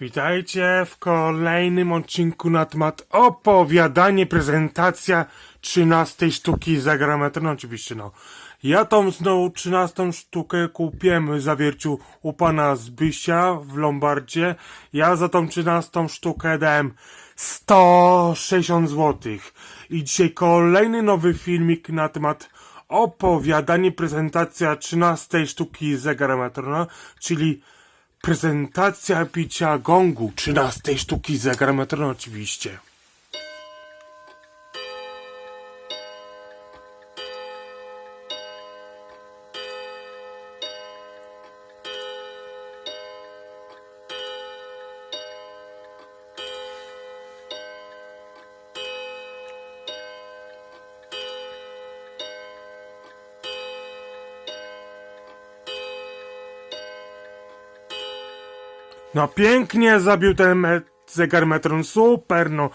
Witajcie w kolejnym odcinku na temat opowiadanie, prezentacja 13 sztuki zagrametry, no oczywiście no. Ja tą znowu 13 sztukę kupiłem w zawierciu u pana Zbysia w Lombardzie. Ja za tą 13 sztukę dałem 160 zł. I dzisiaj kolejny nowy filmik na temat opowiadanie, prezentacja 13 sztuki zegarometrona, czyli prezentacja picia gongu 13 sztuki zegarometrona oczywiście. No pięknie zabił ten me- zegar metron, super no.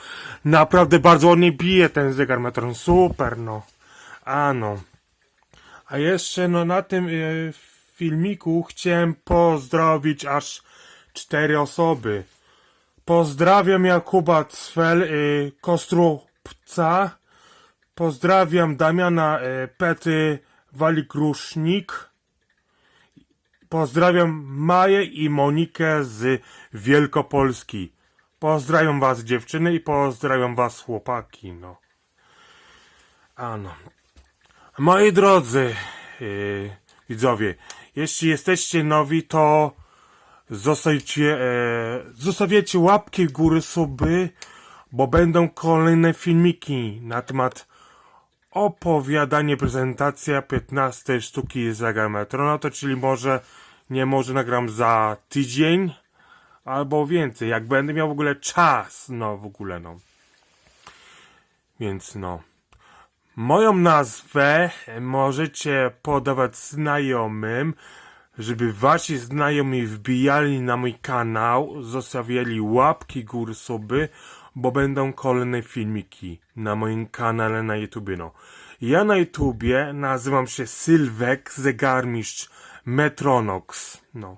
Naprawdę bardzo ładnie bije ten zegar metron, super no. A no. A jeszcze no na tym e, filmiku chciałem pozdrowić aż cztery osoby. Pozdrawiam Jakuba Cwel, y, Kostrupca. Pozdrawiam Damiana y, Pety Walikrusznik. Pozdrawiam Maję i Monikę z Wielkopolski. Pozdrawiam was dziewczyny i pozdrawiam was chłopaki, no. Ano. Moi drodzy yy, widzowie, jeśli jesteście nowi, to zostawcie, e, zostawiacie łapki w górę suby, bo będą kolejne filmiki na temat opowiadanie, prezentacja 15 sztuki Zagametrona, to czyli może, nie może nagram za tydzień, albo więcej, jak będę miał w ogóle czas, no w ogóle no. Więc no. Moją nazwę możecie podawać znajomym, żeby wasi znajomi wbijali na mój kanał, zostawiali łapki gór suby, bo będą kolejne filmiki na moim kanale na YouTubie, no. Ja na YouTubie nazywam się Sylwek Zegarmistrz Metronox, no.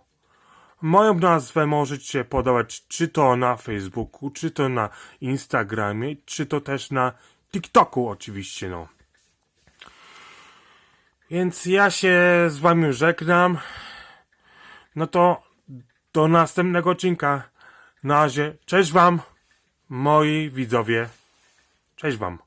Moją nazwę możecie podawać czy to na Facebooku, czy to na Instagramie, czy to też na TikToku oczywiście, no. Więc ja się z wami żegnam. No to do następnego odcinka. Na razie, cześć wam, moi widzowie. Cześć wam.